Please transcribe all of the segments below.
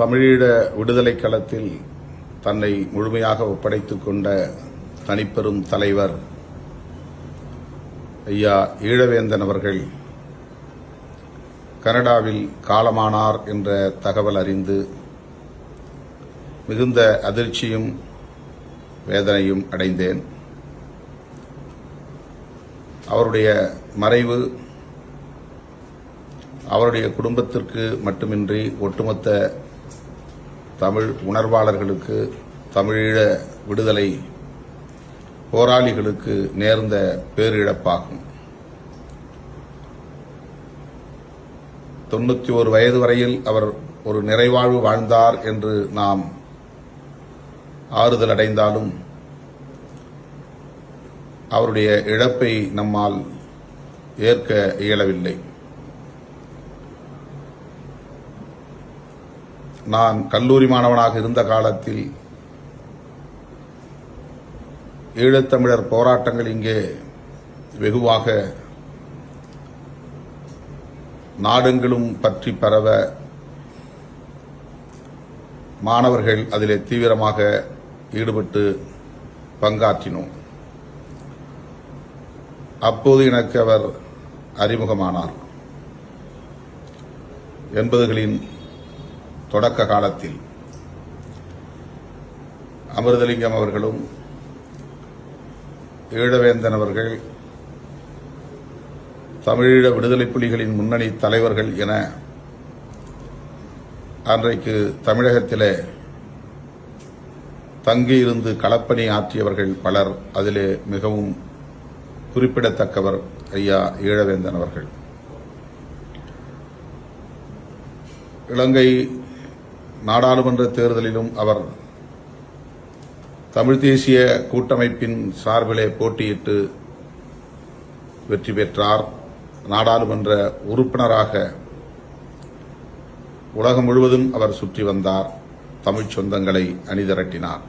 தமிழீழ விடுதலை களத்தில் தன்னை முழுமையாக ஒப்படைத்துக் கொண்ட தனிப்பெரும் தலைவர் ஐயா ஈழவேந்தன் அவர்கள் கனடாவில் காலமானார் என்ற தகவல் அறிந்து மிகுந்த அதிர்ச்சியும் வேதனையும் அடைந்தேன். அவருடைய மறைவு அவருடைய குடும்பத்திற்கு மட்டுமின்றி ஒட்டுமொத்த தமிழ் உணர்வாளர்களுக்கு தமிழீழ விடுதலை போராளிகளுக்கு நேர்ந்த பேரிழப்பாகும். தொண்ணூற்றி ஒரு வயது வரையில் அவர் ஒரு நிறைவாழ்வு வாழ்ந்தார் என்று நாம் ஆறுதல் அடைந்தாலும் அவருடைய இழப்பை நம்மால் ஏற்க இயலவில்லை. நான் கல்லூரி மாணவனாக இருந்த காலத்தில் ஈழத்தமிழர் போராட்டங்கள் இங்கே வெகுவாக நாடெங்கிலும் பற்றி பரவ மாணவர்கள் அதிலே தீவிரமாக ஈடுபட்டு பங்காற்றினோம். அப்போது எனக்கு அவர் அறிமுகமானார். எண்பதுகளின் தொடக்க காலத்தில் அமிர்தலிங்கம் அவர்களும் ஈழவேந்தன் அவர்கள் தமிழீழ விடுதலை புலிகளின் முன்னணி தலைவர்கள் என அன்றைக்கு தமிழகத்திலே தங்கியிருந்து களப்பணி ஆற்றியவர்கள் பலர். அதிலே மிகவும் குறிப்பிடத்தக்கவர் ஐயா ஈழவேந்தன் அவர்கள். இலங்கை நாடாளுமன்ற தேர்தலிலும் அவர் தமிழ் தேசிய கூட்டமைப்பின் சார்பிலே போட்டியிட்டு வெற்றி பெற்றார். நாடாளுமன்ற உறுப்பினராக உலகம் முழுவதும் அவர் சுற்றி வந்தார். தமிழ்ச் சொந்தங்களை அணிதிரட்டினார்.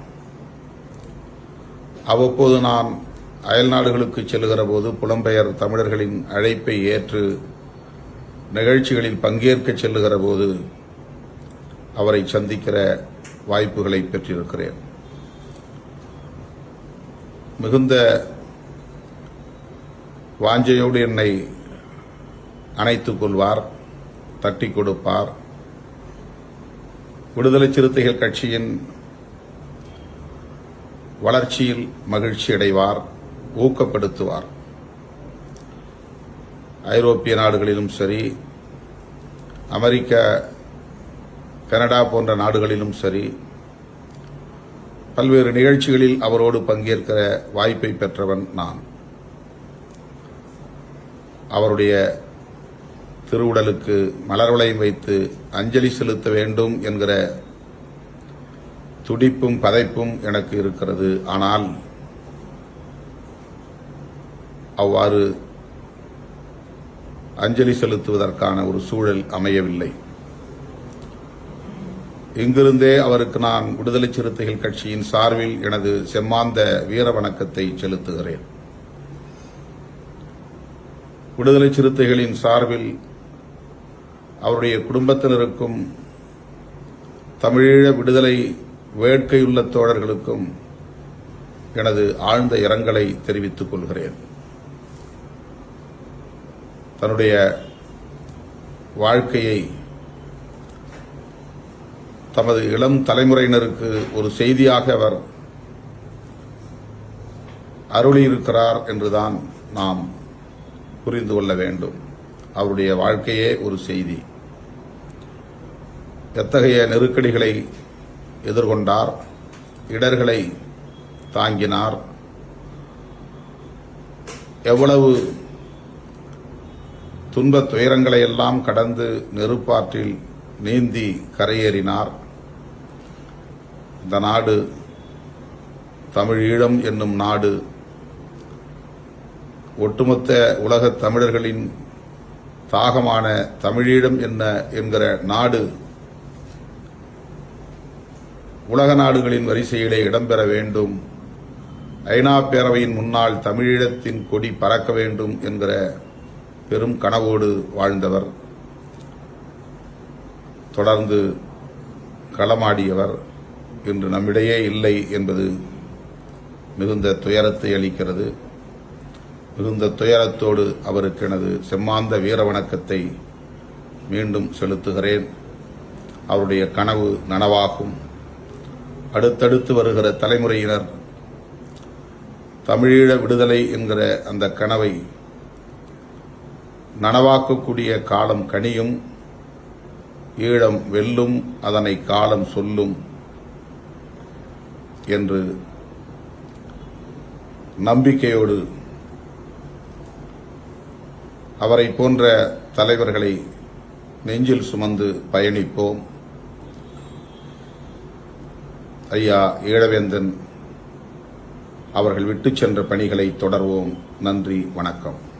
அவ்வப்போது நான் அயல்நாடுகளுக்கு செல்கிற போது புலம்பெயர் தமிழர்களின் அழைப்பை ஏற்று நிகழ்ச்சிகளில் பங்கேற்க செல்லுகிற போது அவரை சந்திக்கிற வாய்ப்புகளை பெற்றிருக்கிறேன். மிகுந்த வாஞ்சையோடு என்னை அணைத்துக் கொள்வார் தட்டி கொடுப்பார். விடுதலை சிறுத்தைகள் கட்சியின் வளர்ச்சியில் மகிழ்ச்சி அடைவார் ஊக்கப்படுத்துவார். ஐரோப்பிய நாடுகளிலும் சரி அமெரிக்க கனடா போன்ற நாடுகளிலும் சரி பல்வேறு நிகழ்ச்சிகளில் அவரோடு பங்கேற்கிற வாய்ப்பை பெற்றவன் நான். அவருடைய திருவுடலுக்கு மலர்வளையம் வைத்து அஞ்சலி செலுத்த வேண்டும் என்கிற துடிப்பும் பதைப்பும் எனக்கு இருக்கிறது. ஆனால் அவ்வாறு அஞ்சலி செலுத்துவதற்கான ஒரு சூழல் அமையவில்லை. இங்கிருந்தே அவருக்கு நான் விடுதலை சிறுத்தைகள் கட்சியின் சார்பில் எனது செம்மாந்த வீர வணக்கத்தை செலுத்துகிறேன். விடுதலை சிறுத்தைகளின் சார்பில் அவருடைய குடும்பத்தினருக்கும் தமிழீழ விடுதலை வேட்கையுள்ள தோழர்களுக்கும் எனது ஆழ்ந்த இரங்கலை தெரிவித்துக் கொள்கிறேன். தன்னுடைய வாழ்க்கையை தமது இளம் தலைமுறையினருக்கு ஒரு செய்தியாக அவர் அருளியிருக்கிறார் என்றுதான் நாம் புரிந்து கொள்ள வேண்டும். அவருடைய வாழ்க்கையே ஒரு செய்தி. எத்தகைய நெருக்கடிகளை எதிர்கொண்டார் இடர்களை தாங்கினார் எவ்வளவு துன்பத் துயரங்களையெல்லாம் கடந்து நெருப்பாற்றில் நீந்தி கரையேறினார் இந்த நாடு தமிழீழம் என்னும் நாடு ஒட்டுமொத்த உலகத் தமிழர்களின் தாகமான தமிழீழம் என்ன என்கிற நாடு உலக நாடுகளின் வரிசையிலே இடம்பெற வேண்டும். ஐநா பேரவையின் முன்னால் தமிழீழத்தின் கொடி பறக்க வேண்டும் என்கிற பெரும் கனவோடு வாழ்ந்தவர். தொடர்ந்து களமாடியவர். இன்று நம்மிடையே இல்லை என்பது மிகுந்த துயரத்தை அளிக்கிறது. மிகுந்த துயரத்தோடு அவருக்கு எனது செம்மாந்த வீர வணக்கத்தை மீண்டும் செலுத்துகிறேன். அவருடைய கனவு நனவாகும். அடுத்தடுத்து வருகிற தலைமுறையினர் தமிழீழ விடுதலை என்கிற அந்த கனவை நனவாக்கக்கூடிய காலம் கனியும் ஈழம் வெல்லும் அதனை காலம் சொல்லும். என்று நம்பிக்கையோடு அவரை போன்ற தலைவர்களை நெஞ்சில் சுமந்து பயணிப்போம். ஐயா ஈழவேந்தன் அவர்கள் விட்டுச் சென்ற பணிகளை தொடர்வோம். நன்றி வணக்கம்.